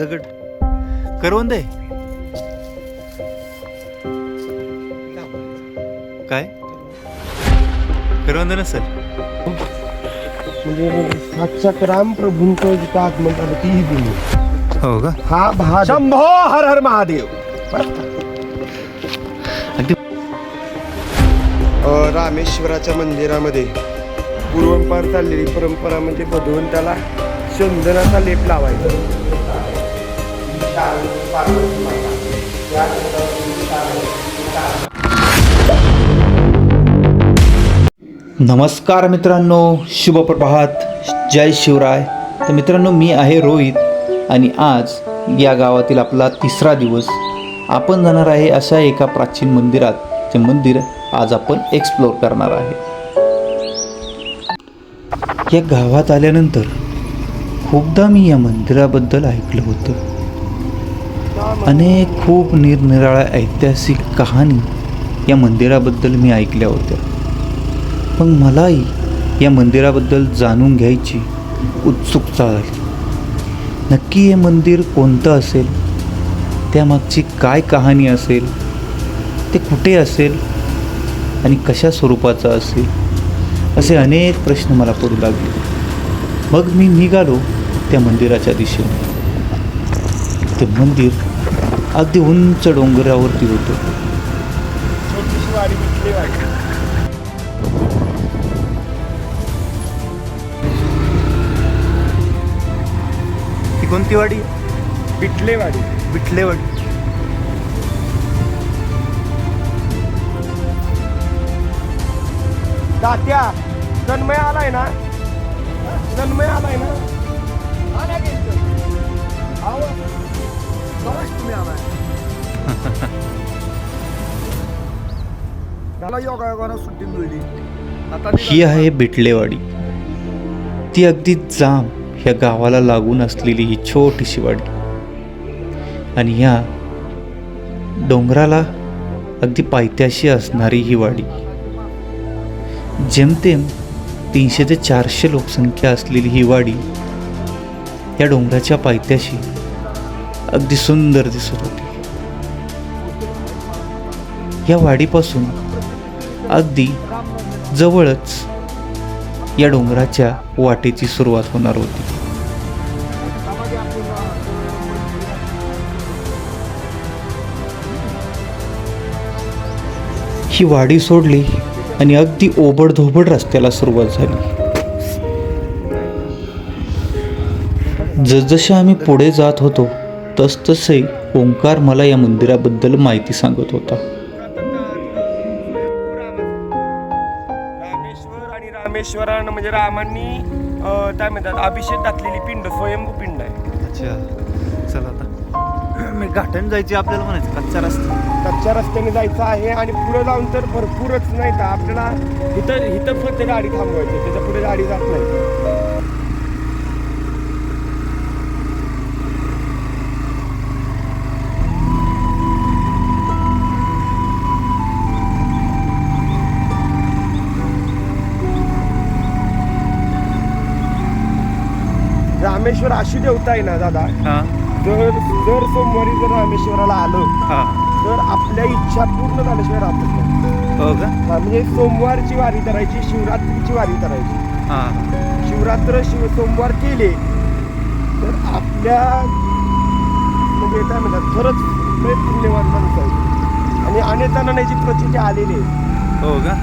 दगड. करवंद आहे काय? करवंद नसेल म्हणजे साक्षात राम प्रभूंचं जिथं आगमन झालं तीही भूमी हो का? हा भा शंभो हर हर महादेव. अगदी अ, रामेश्वराच्या मंदिरामध्ये पूर्वंपार चाललेली परंपरा म्हणजे भगवंताला चंदनाचा लेप लावायचा. नमस्कार मित्रांनो शुभ प्रभात. जय शिवराय. तर मित्रांनो मी आहे रोहित आणि आज या गावातील आपला तिसरा दिवस. आपण जाणार आहे अशा एका प्राचीन मंदिरात. ते मंदिर आज आपण एक्सप्लोअर करणार आहे. या गावात आल्यानंतर खूपदा मी या मंदिराबद्दल ऐकलं होतं. अनेक खूप निरनिराळ्या ऐतिहासिक कहाणी या मंदिराबद्दल मी ऐकल्या होत्या. पण मलाही या मंदिराबद्दल जाणून घ्यायची उत्सुकता झाली नक्की हे मंदिर कोणतं असेल? त्यामागची काय कहाणी असेल? ते कुठे असेल? आणि कशा स्वरूपाचं असेल? असे अनेक प्रश्न मला पडू लागले. मग मी निघालो त्या मंदिराच्या दिशेने. ते मंदिर अगदी उंच डोंगरावरती होतं. ती कोणती वाडी? विटले वाडी विठलेवाडी. तात्या जन्मय आलाय ना? जन्मय आलाय ना? आल्या की. इथं? आहो. बराच त्याला योगायोगानं सुट्टी मिळली आता ही आहे बिटलेवाडी. ती अगदी जाम ह्या गावाला लागून असलेली ही छोटीशी वाडी. आणि ह्या डोंगराला अगदी पायथ्याशी असणारी ही वाडी. जेमतेम तीनशे ते चारशे लोकसंख्या असलेली ही वाडी या डोंगराच्या पायथ्याशी अगदी सुंदर दिसत होती. या वाडीपासून अगदी जवळच या डोंगराच्या वाटेची सुरुवात होणार होती. ही वाडी सोडली आणि अगदी ओबडधोबड रस्त्याला सुरुवात झाली. जसजसे आम्ही पुढे जात होतो तसतसे ओंकार मला या मंदिराबद्दल माहिती सांगत होता. रामेश्वर आणि रामेश्वरानं म्हणजे रामांनी अं, काय म्हणतात अभिषेक घातलेली पिंड स्वयंभू पिंड आहे. अच्छा. चला आता. मी घाटण जायची आपल्याला म्हणायचं कच्चा रस्ता. कच्च्या रस्त्याने जायचं आहे आणि पुढे जाऊन तर भरपूरच नाही का आपल्याला इथं इथं फक्त गाडी थांबवायची त्याच्या पुढे गाडी जात नाही. रामेश्वर अशी देवता आहे ना दादा? हां. जर जर सोमवारी जर रामेश्वराला आलं हां. तर आपल्या इच्छा पूर्ण झाल्याशिवाय राहतच नाही. हो का? हा, म्हणजे सोमवारची वारी करायची शिवरात्रीची वारी करायची. हां. शिवरात्र शिव सोमवार केले तर आपल्या म्हणजे काय म्हणतात खरंच लय पुण्यवान माणूस आहे. आणि अनेक जणांना याची प्रचिती आलेली आहे. हो का?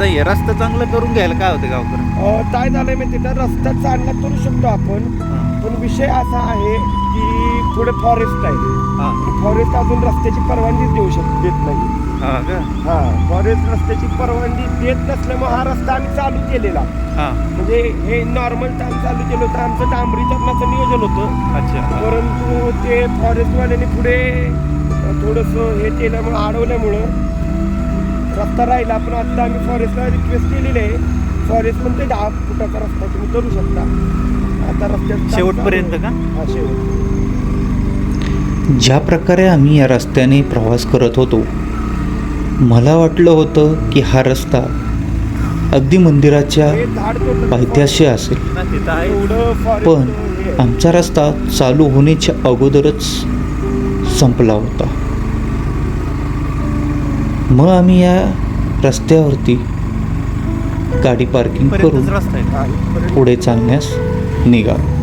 रस्ता चांगला नाहीये रस्ता चांगला करून घ्यायला काय होतं गावकर अं, काय झालंय माहिती का? रस्ता चांगला करू शकतो आपण पण विषय असा आहे की पुढे फॉरेस्ट आहे हां. फॉरेस्ट अजून रस्त्याची परवानगीच देऊ शकत देत नाही. हां का? हा फॉरेस्ट रस्त्याची परवानगी देत नसल्यामुळे हा रस्ता आम्ही चालू केलेला. हां. म्हणजे हे नॉर्मल काम चालू केलं होतं. आमचं डांबरीकरणाचं नियोजन होतं. अच्छा. परंतु ते फॉरेस्टवाल्यांनी पुढे थोडंसं हे केल्यामुळं अडवल्यामुळं रस्ता राहिला पण आता आम्ही फॉरेस्टला रिक्वेस्ट केलेली आहे. फॉरेस्ट म्हणते दहा फुटाचा रस्ता तुम्ही करू शकता. आता रस्त्यात शेवटपर्यंत का? हा शेवट. ज्या प्रकारे आम्ही या रस्त्याने प्रवास करत होतो मला वाटलं होतं की हा रस्ता अगदी मंदिराच्या हे झाड तोडलं पायथ्याशी असेल. एवढं forest पण हे आहे. आमचा रस्ता चालू होण्याच्या अगोदरच संपला होता. मग आम्ही या रस्त्यावरती गाडी पार्किंग करून. पुढे चालण्यास निघालो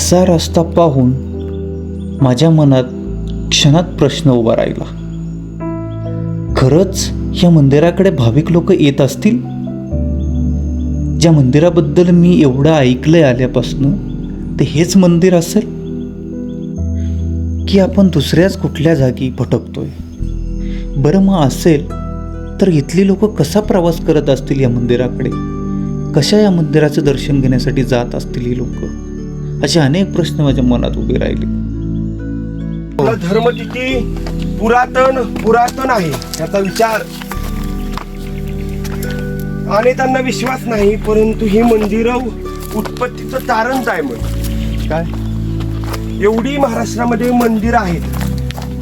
असा रस्ता पाहून माझ्या मनात क्षणात प्रश्न उभा राहिला. खरंच या मंदिराकडे भाविक लोक येत असतील? ज्या मंदिराबद्दल मी एवढं ऐकलंय आल्यापासनं ते हेच मंदिर असेल? की आपण दुसऱ्याच कुठल्या जागी भटकतोय? बरं मग असेल तर इथली लोक कसा प्रवास करत असतील या मंदिराकडे? कशा या मंदिराचं दर्शन घेण्यासाठी जात असतील ही लोक? असे अनेक प्रश्न माझ्या मनात उभे राहिले. धर्म किती पुरातन पुरातन आहे याचा विचार. आणि त्यांना विश्वास नाही परंतु ही मंदिरं उत्पत्तीचं तारणच आहे मग काय? एवढी महाराष्ट्रामध्ये मंदिर आहेत.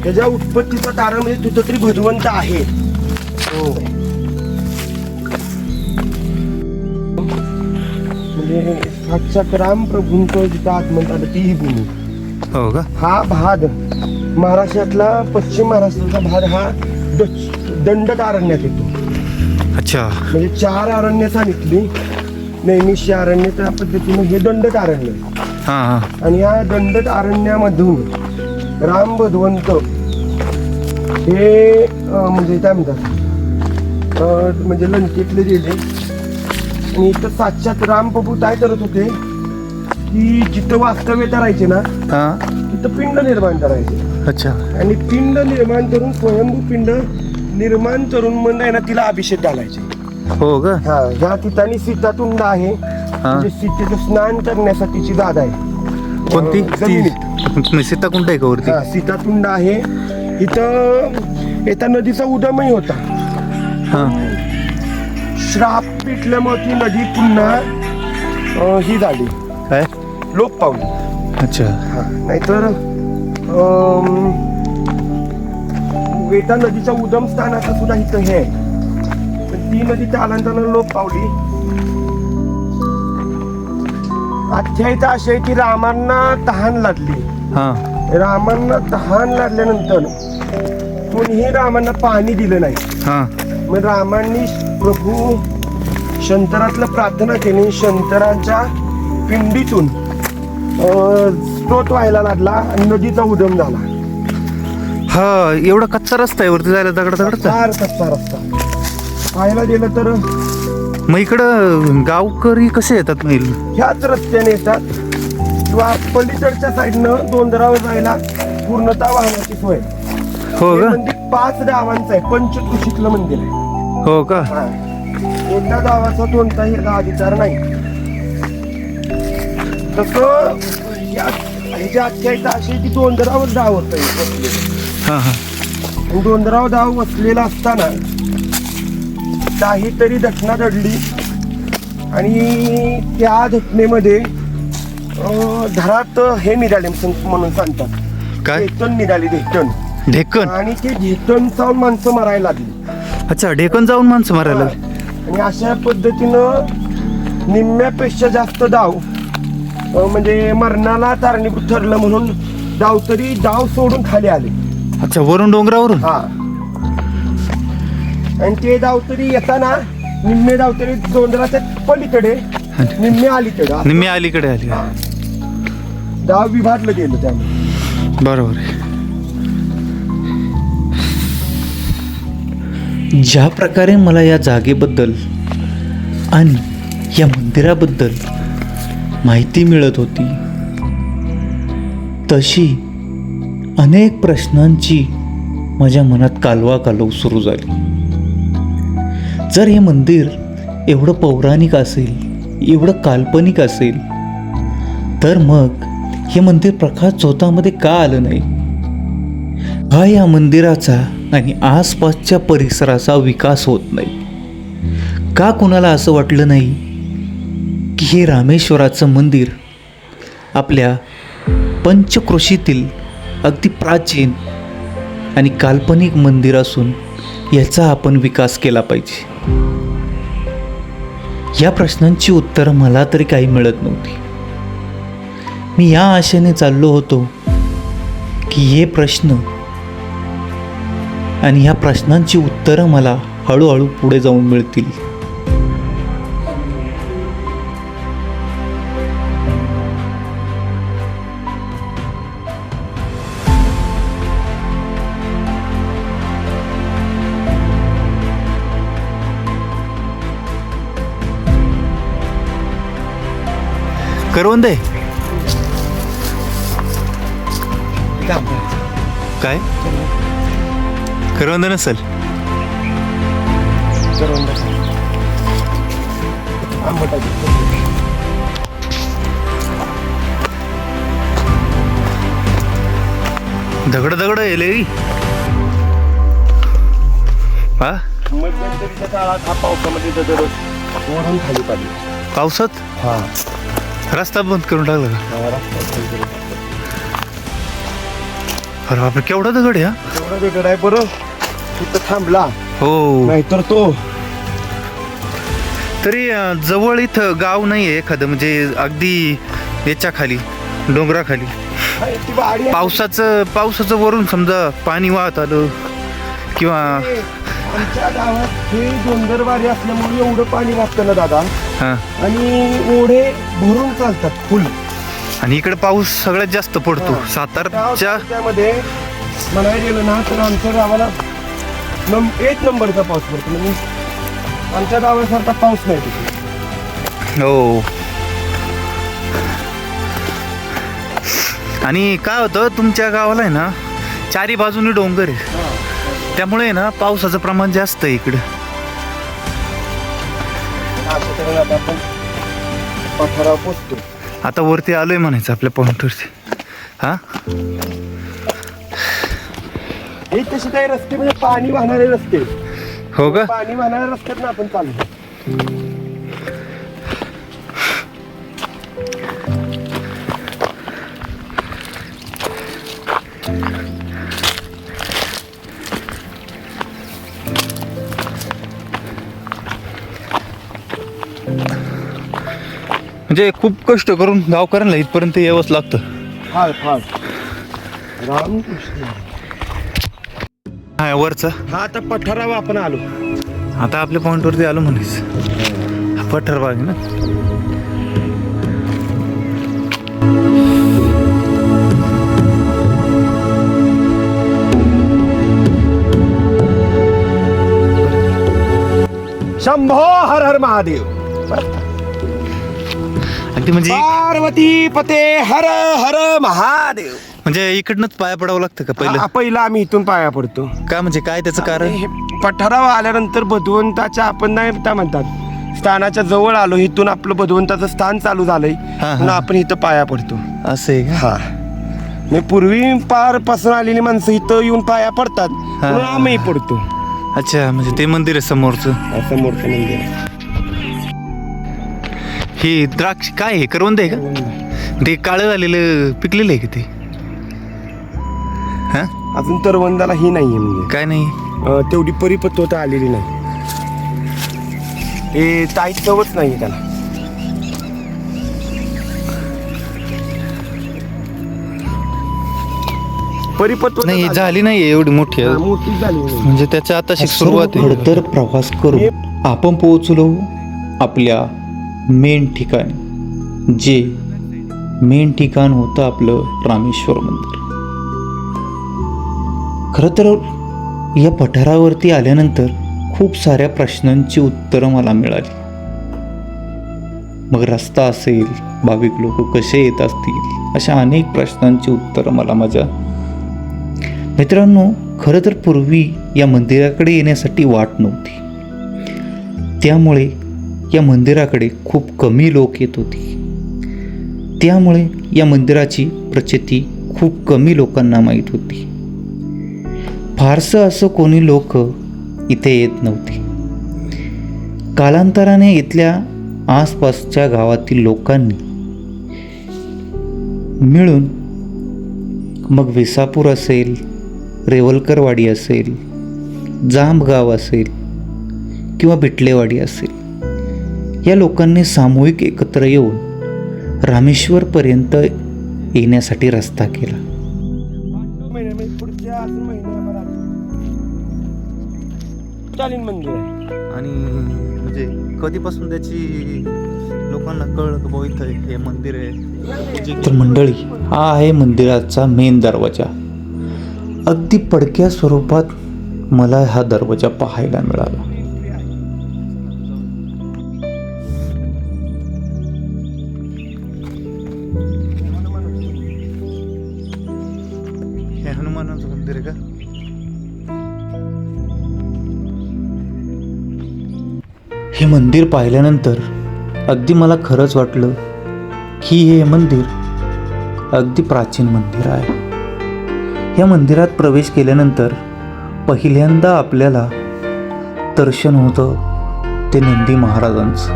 त्याच्या उत्पत्तीचं तारण म्हणजे तिथं तरी भगवंत आहे. हो. म्हणजे साक्षात राम प्रभूंचं जिथं आगमन झालं ती ही भूमी. हो का? हा भाग महाराष्ट्रातला पश्चिम महाराष्ट्राचा भाग हा दंडक अरण्यात येतो. अच्छा. म्हणजे चार अरण्य सांगितली नैमिष्य अरण्य त्या पद्धतीने हे दंडक अरण्य आणि या दंडक अरण्यामधून राम भगवंत हे म्हणजे काय म्हणतात? म्हणजे लंकेतले गेले. आणि इथं साक्षात राम प्रभू काय करत होते. की जिथं वास्तव्य करायचे ना हां. तिथं पिंड निर्माण करायचे अच्छा. आणि पिंड निर्माण करून स्वयंभू पिंड निर्माण करून मग आहे ना तिला अभिषेक घालायचे. हो का? हा ह्या ठिकाणी सीतातुंड आहे. म्हणजे सीतेचं स्नान करण्यासाठीची जागा आहे. कोणती? अं, जमिनीत. ती सीता कुंड आहे का वरती? हा सीतातुंड आहे. इथं येता नदीचा उदमही होता. हां. श्राप पिटल्यामुळे ती नदी पुन्हा अं, ही झाली. काय? लोप पावली. अच्छा. हा नाहीतर अं, वेता नदीच्या उगम स्थानाचं सुद्धा इथं हे आहे. पण ती नदी कालांतरानं लोप पावली. अध्यायता अशी आहे की रामांना तहान लागली. हां. रामांना तहान लागल्यानंतर कोणीही रामांना पाणी दिलं नाही. हां. मग रामांनी प्रभू शंकरातलं प्रार्थना केली. शंकराच्या पिंडीतून स्रोत व्हायला लागला आणि नदीचा उदम झाला. हा एवढा कच्चा रस्ता आहे वरती जायला दगड दगडचा फार कच्चा रस्ता. पाहायला गेलं तर मग इकडं गावकरी कसे येतात मग? ह्याच रस्त्याने येतात. किंवा पलीकडच्या साईडनं डोंगरावर जायला पूर्णतः वाहनाची सोय. हो हे का मंदिर पाच गावांचं आहे. पंचकृषीतलं मंदिर आहे. हो का? हा. एका गावाचा कोणताही याला अधिकार नाही. तसं ह्याच्या आख्यायिका अशी की डोंगरावर होतं हे. हां. हां डोंगरावर वसलेला असताना काहीतरी घटना घडली. आणि त्या घटनेमध्ये घरात हे निघाले म्हणून सांगतात. काय? धेटण निघाली धेटण ढेकन आणि ते चावून माणसं मारायला लागली. अच्छा ढेकन जाऊन माणसं मारायला लागली. आणि अशा पद्धतीनं निम्म्यापेक्षा जास्त डाव अं, म्हणजे मरणाला कारणीभूत ठरलं म्हणून डावतरी डाव सोडून खाली आले. अच्छा वरून डोंगरावरून? हा. आणि ते डावतरी येताना निम्मे डावतरी डोंगराच्या पलीकडे निम्मे अलीकडे. निम्मी अलीकडे आली. डाव विभागलं गेलं त्यामुळे. बरोबर आहे. ज्या प्रकारे मला या जागेबद्दल आणि या मंदिराबद्दल माहिती मिळत होती तशी अनेक प्रश्नांची माझ्या मनात कालवा कालव सुरू झाली. जर हे मंदिर एवढं पौराणिक असेल एवढं काल्पनिक असेल तर मग हे मंदिर प्रकाश चौथामध्ये का आलं नाही? हा या मंदिराचा आणि आसपासच्या परिसराचा विकास होत नाही. का कुणाला असं वाटलं नाही की हे रामेश्वराचं मंदिर आपल्या पंचकृषीतील अगदी प्राचीन आणि काल्पनिक मंदिर असून याचा आपण विकास केला पाहिजे? या प्रश्नांची उत्तरं मला तरी काही मिळत नव्हती. मी या आशेने चाललो होतो की हे प्रश्न आणि ह्या प्रश्नांची उत्तरं मला हळूहळू पुढे जाऊन मिळतील. करवंदे. काय? करवंद नसेल. दगड दगड येले हा? मध्यंतरीच्या काळात हा. पावसामध्ये दररोज ओढून खाली पावसात हा रस्ता बंद करून टाकला. का अरे बापरे केवढा दगड हा? एवढा वेगळा आहे बरं. तिथं थांबला. हो. नाहीतर तो तरी अं, जवळ इथं गाव नाही आहे एखादं म्हणजे अगदी याच्या खाली डोंगराखाली. हाय, ती वाडी आहे. पावसाचं पावसाचं वरून समजा पाणी वाहत आलं किंवा आमच्या गावात हे डोंगरवाडी असल्यामुळे एवढं पाणी वाहतं ना दादा. हां. आणि ओढे भरून चालतात फुल. आणि इकडे पाऊस सगळ्यात जास्त पडतो. सातारच्या त्यामध्ये म्हणायला गेलं ना तर आमच्या गावाला नम एक नंबरचा पाऊस पडतो. म्हणजे आमच्या गावासारखा पाऊस नाही तिथे. हो. आणि काय होतं तुमच्या गावाला आहे ना चारी बाजूनी डोंगर आहे. त्यामुळे आहे ना पावसाचं प्रमाण जास्त आहे इकडं. असं करून आता आपण पठारावर पोचतो आता वरती आलोय म्हणायचं आपल्या पॉइंटवरती हा? हे तसे काही रस्ते म्हणजे पाणी वाहणारे रस्ते. हो का? पाणी वाहणाऱ्या रस्त्यात ना आपण चाललो म्हणजे खूप कष्ट करून गावकऱ्यांना इथपर्यंत यावंच लागतं. फार फार. रामकृष्ण. हा वरचा? हा आता पठारावर आपण आलो. आता आपल्या पॉइंटवरती आलो म्हणायचं. पठार आहे ना? शंभो हर हर महादेव. अगदी म्हणजे पार्वती पते हर हर महादेव. म्हणजे इकडनंच पाया पडावं लागतं का पहिला? पहिलं पहिला आम्ही इथून पाया पडतो. काय म्हणजे काय त्याचं कारण? हे पठारावर आल्यानंतर भगवंताच्या आपण नाही काय म्हणतात स्थानाच्या जवळ आलो. इथून आपलं भगवंताचं स्थान चालू झालंय. हा. म्हणून आपण इथं पाया पडतो. असं आहे का? हा. मी पूर्वी पारपासून आलेली माणसं इथं येऊन पाया पडतात. म्हणून आम्ही पडतो. अच्छा म्हणजे ते मंदिर आहे समोरचं. असं मोठं मंदिर आहे. हे द्राक्ष काय आहे करवंद आहे का? ते काळं झालेलं पिकलेलं आहे का ते? हा? अजून तरवंदाला ही नाहीये म्हणजे. काय नाही? अं, तेवढी परिपक्वता आलेली नाही. ते ताई चवच नाही त्याला. परिपक्व नाही झाली नाही एवढी मोठी. आहे. मोठी झाली नाही. म्हणजे त्याच्या आता सुरुवात आहे. खडतर प्रवास करून आपण पोहोचलो आपल्या मेन ठिकाणी. जे मेन ठिकाण होतं आपलं रामेश्वर मंदिर. खरं तर या पठारावरती आल्यानंतर खूप साऱ्या प्रश्नांची उत्तरं मला मिळाली. मग रस्ता असेल भाविक लोक कसे येत असतील अशा अनेक प्रश्नांची उत्तरं मला माझ्या मित्रांनो खरं तर पूर्वी या मंदिराकडे येण्यासाठी वाट नव्हती. त्यामुळे या मंदिराकडे खूप कमी लोक येत होती. त्यामुळे या मंदिराची प्रचिती खूप कमी लोकांना माहीत होती. फारसं असं कोणी लोक इथे येत नव्हती. कालांतराने इथल्या आसपासच्या गावातील लोकांनी मिळून मग विसापूर असेल रेवलकरवाडी असेल जांबगाव असेल किंवा बिटलेवाडी असेल या लोकांनी सामूहिक एकत्र येऊन रामेश्वरपर्यंत येण्यासाठी रस्ता केला. चालीन मंदिर आहे आणि म्हणजे कधीपासून त्याची लोकांना कळलं की बुवा इथं हे मंदिर आहे? तर मंडळी हा आहे मंदिराचा मेन दरवाजा. अगदी पडक्या स्वरूपात मला हा दरवाजा पाहायला मिळाला. हे हनुमानाचं मंदिर आहे का? हे मंदिर पाहिल्यानंतर अगदी मला खरंच वाटलं की हे मंदिर अगदी प्राचीन मंदिर आहे. या मंदिरात प्रवेश केल्यानंतर पहिल्यांदा आपल्याला दर्शन होतं ते नंदी महाराजांचं.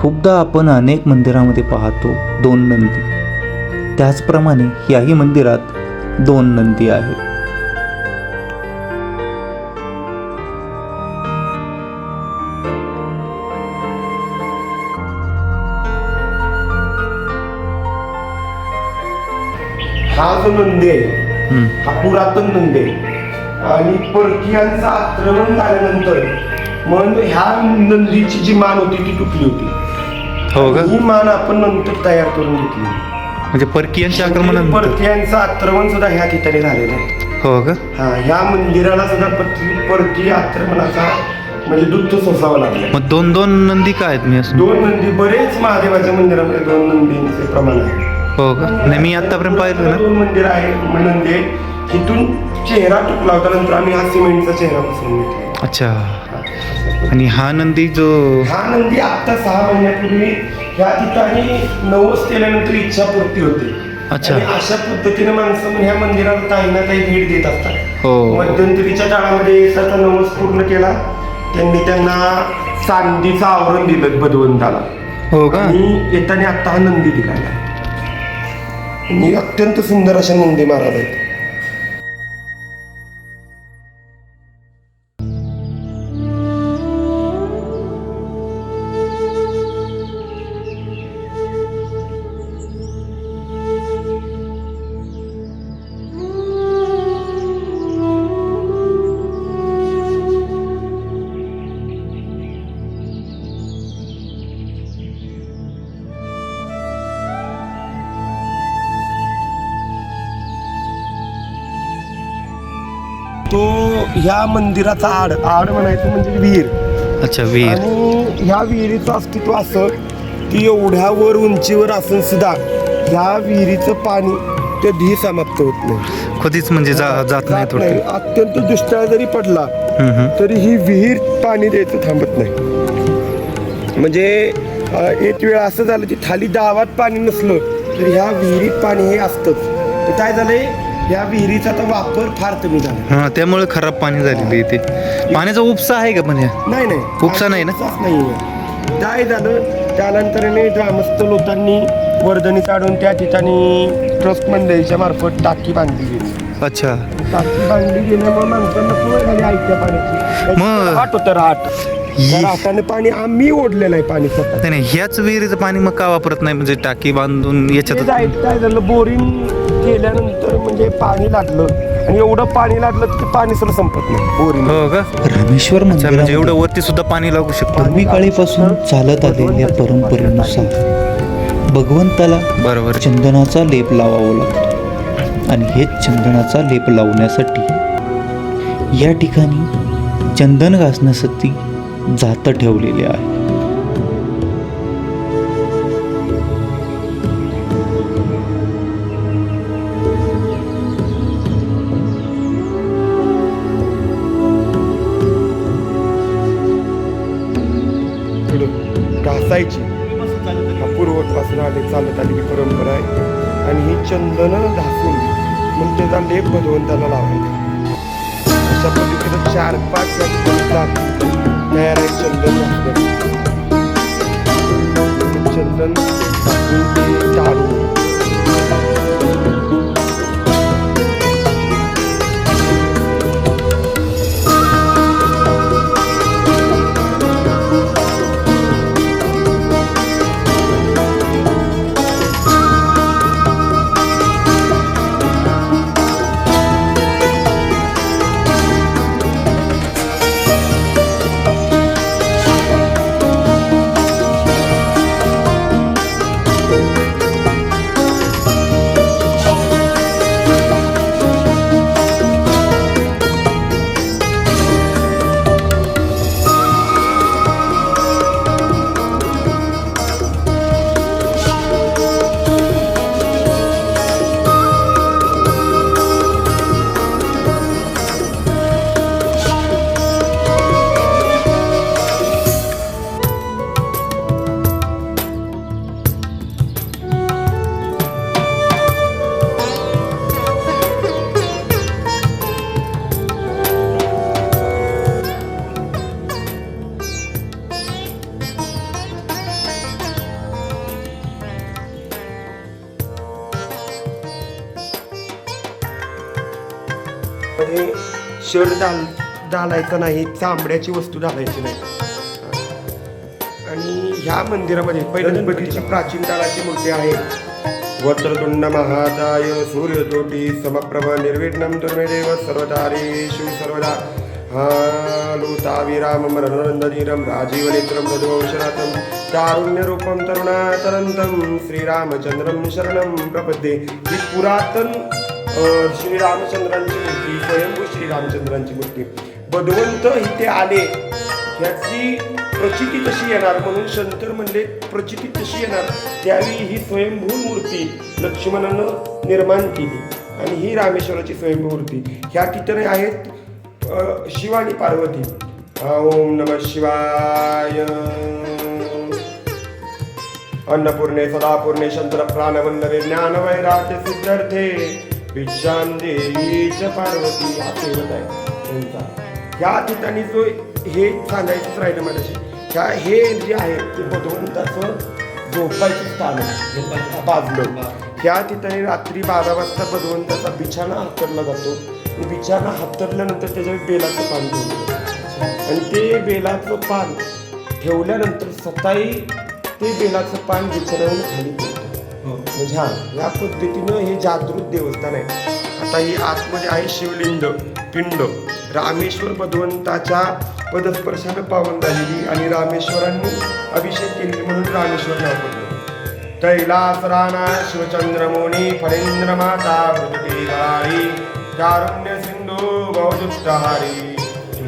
खूपदा आपण अनेक मंदिरामध्ये पाहतो दोन नंदी. त्याचप्रमाणे याही मंदिरात दोन नंदी आहेत. पुरातन नंदी आणि परकीयांचं आक्रमण झाल्यानंतर मग ह्या नंदीची जी मान होती ती तुटली होती. हो का? ही मान आपण नंतर तयार करून घेतली. म्हणजे परकीयांच्या म्हणजे आक्रमणानंतर? परकीयांचं आक्रमण सुद्धा ह्या ठिकाणी झालेलं आहे हो का? हा ह्या मंदिराला सुद्धा परकी- परकीय आक्रमणाचा म्हणजे दुःख सोसावा लागला. मग दोन दोन नंदी काय आहेत? मी दोन नंदी बरेच महादेवाच्या मंदिरामध्ये दोन नंदींचे प्रमाण आहे. हो का? नाही मी आतापर्यंत पाहिलं ना. मंदिर आहे म- नंदी आहे इथून चेहरा तुटला होता नंतर आम्ही हा सिमेंटचा चेहरा बसवून घेतला. अच्छा. आणि हा नंदी जो हा नंदी आता सहा महिन्यापूर्वी या ठिकाणी नवस केल्यानंतर इच्छापूर्ती होते. अच्छा. आणि अशा पद्धतीने माणसं म्हणजे ह्या मंदिराला काही ना काही भेट देत असतात. हो. मध्यंतरीच्या काळामध्ये त्याचा नवस पूर्ण केला. त्यांनी त्यांना चांदीचं आवरण दिलं भगवंताला हो का? आणि येताना आता हा नंदी आहे आणि अत्यंत सुंदर अशा नंदी महाराज आहेत ह्या मंदिराचा आड आड म्हणायचं म्हणजे विहीर. अच्छा वीर आणि ह्या विहिरीचं अस्तित्व असं की एवढ्या वर उंचीवर असून सुद्धा ह्या विहिरीचं पाणी कधीही समाप्त होत नाही. कधीच म्हणजे जा जात नाही जात नाही. थोडं अत्यंत दुष्काळ जरी पडला. तरी ही विहीर पाणी द्यायचं थांबत नाही. म्हणजे अ, एक वेळ असं झालं की खाली गावात पाणी नसलं तर ह्या विहिरीत पाणी हे असतंच. तर काय झालंय? ह्या विहिरीचा आता वापर फार कमी झाला. हा त्यामुळे खराब पाणी झालेलं इथे. पाण्याचा उपसा आहे का पण? नाही नाही. उपसा नाही ना? उपसाच नाहीये काय झालं त्यानंतरने ग्रामस्थ लोकांनी वर्धनी काढून त्या ठिकाणी ट्रस्ट मंडळीच्या मार्फत टाकी बांधली गेली. अच्छा. टाकी बांधली गेल्यामुळे माणसांना सोय झाली आईच्या पाण्याची. मग- हाट होतं राटाने पाणी आम्ही ओढलेलं आहे पाणी स्वतः. नाही नाही ह्याच विहिरीचं पाणी मग का वापरत नाही? म्हणजे टाकी बांधून ते याच्यात काय झालं बोरिंग केल्यानंतर म्हणजे पाणी लागलं आणि एवढं पाणी लागलं की पाणी सुद्धा संपत नाही. बोरिंग. हो का? रामेश्वर अच्छा म्हणजे मंदिरामध्ये एवढं वरती सुद्धा पाणी लागू शकतं. पूर्वी काळीपासून चालत आलेल्या परंपरेनुसार भगवंताला बरोबर. चंदनाचा लेप लावावा लागतो. आणि हेच चंदनाचा लेप लावण्यासाठी या ठिकाणी चंदन घासण्यासाठी जातं ठेवलेले आहे. त्याचा लेप त्याला लावायचा. अशा पद्धतीनं चार पाच तयार आहे चंदन शर्ट डाल डालायचा नाही चांबड्याची वस्तू डालायची नाही. आणि ह्या मंदिरामध्ये गणपतीची प्राचीन काळाची मूर्ती आहे. वक्रतुंड महाकाय सूर्यतोटी समप्रभ निर्विघ्नं दुर्मेदेव सर्वदारेषु सर्वदा. हालुताविरामं रणरन्दनीरं राजीवनेत्रं मधुवंशनाथं कारुण्यरूपं तरुणातरन्तं श्रीरामचंद्रं शरणं प्रपद्ये. ही पुरातन श्रीरामचंद्रांची मूर्ती स्वयंभू श्रीरामचंद्रांची मूर्ती. भगवंत इथे आले याची प्रचिती तशी येणार म्हणून शंकर म्हणले प्रचिती तशी येणार. त्यावेळी ही स्वयंभू मूर्ती लक्ष्मणानं निर्माण केली. आणि ही रामेश्वराची स्वयंभू मूर्ती. ह्या ठिकाणी आहेत अ, शिव आणि पार्वती. ओम नम शिवाय. अन्नपूर्णे सदापूर्णे शंकर प्राणवल्लवे ज्ञान वैराग्य सिद्धार्थे भिक्षां देवीच पार्वती हा देवत आहे. त्यांचा ह्या ठिकाणी जो हे सांगायचंच राहिलं माझ्याशी ह्या हे जे आहे ते भगवंताचं झोपायचं स्थान आहे. बाजलं. ह्या ठिकाणी रात्री बारा वाजता भगवंताचा बिछाना हातरला जातो. बिछाना हातरल्यानंतर त्याच्यावर बेलाचं पान ठेवलं आणि ते बेलाचं पान ठेवल्यानंतर सकाळी ते बेलाचं पान बिछाण्यावर खाली हो. म्हणजे हा या पद्धतीनं हे जागृत देवस्थान आहे. आता ही आतमध्ये आहे शिवलिंग पिंड. रामेश्वर भगवंताच्या पदस्पर्शानं पावन झालेली आणि रामेश्वरांनी अभिषेक केलेली म्हणून रामेश्वर नाव पडलं. कैलास राणा शिवचंद्रमोनी फरेंद्र माता पृथ्वीधारी कारुण्य सिंधू बहुदुत्तहारी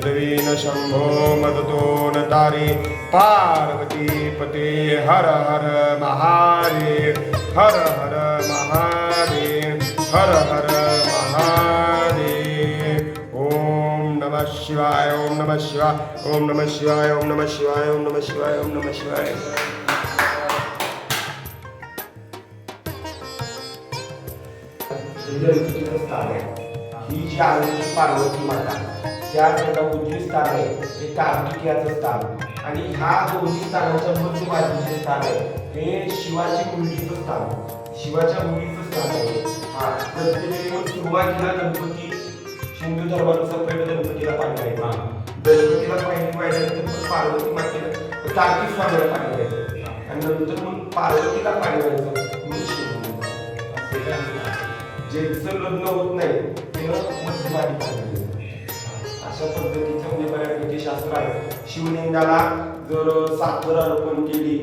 पृथ्वीन शंभो मदतो न तारी पार्वती पते हर हर महादेव हर हर महादेव हर हर महादेव। ओम नमः शिवाय ओम नमः शिवाय ओम नमः शिवाय ओम नमः शिवाय ओम नमः शिवाय ओम नमः शिवाय। ही जी आहे पार्वती माता त्या त्याचा उजवी स्थान आहे ते कार्तिकीयाचं स्थान. आणि ह्या दोन्ही स्थानाच्या मध्यभागीचे स्थान आहे हे शिवाची मुलगीचं स्थान. शिवाच्या मुलीचं स्थान आहे. हा प्रत्येक सुरुवातीला गणपती हिंदू धर्मानुसार पहिलं गणपतीला पाणी आहे. हा गणपतीला पाणी वाढल्यानंतर मग पार्वती मातेला कार्तिक स्वामीला पाणी व्हायचं आणि नंतर मग पार्वतीला पाणी व्हायचं मग शिव ज्यांचं लग्न होत नाही त्यानं मध्यभागी पाणी अशा पद्धतीच्या म्हणजे बऱ्यापैकी शास्त्र आहे शिवलिंगाला जर साखर अर्पण केली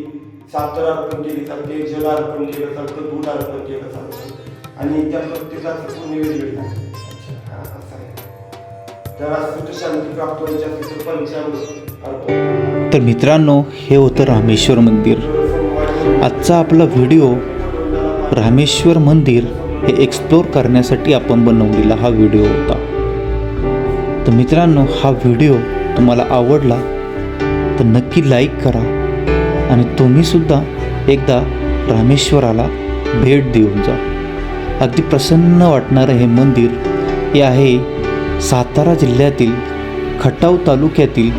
साखर अर्पण केली चालते जल अर्पण केलं चालतं दूध अर्पण केलं चालतं आणि त्या प्रत्येकाचं पुण्य वेगवेगळं आहे. असं आहे. तर असं शांती प्राप्त व्हायची पंचामृत अर्पण तर मित्रांनो हे होतं रामेश्वर मंदिर. आजचा आपला व्हिडिओ रामेश्वर मंदिर हे एक्सप्लोर करण्यासाठी आपण बनवलेला हा व्हिडिओ होता. तर मित्रांनो हा व्हिडिओ तुम्हाला आवडला तर नक्की लाईक करा आणि तुम्हीसुद्धा एकदा रामेश्वराला भेट देऊन जा. अगदी प्रसन्न वाटणारं हे मंदिर हे आहे सातारा जिल्ह्यातील खटाव तालुक्यातील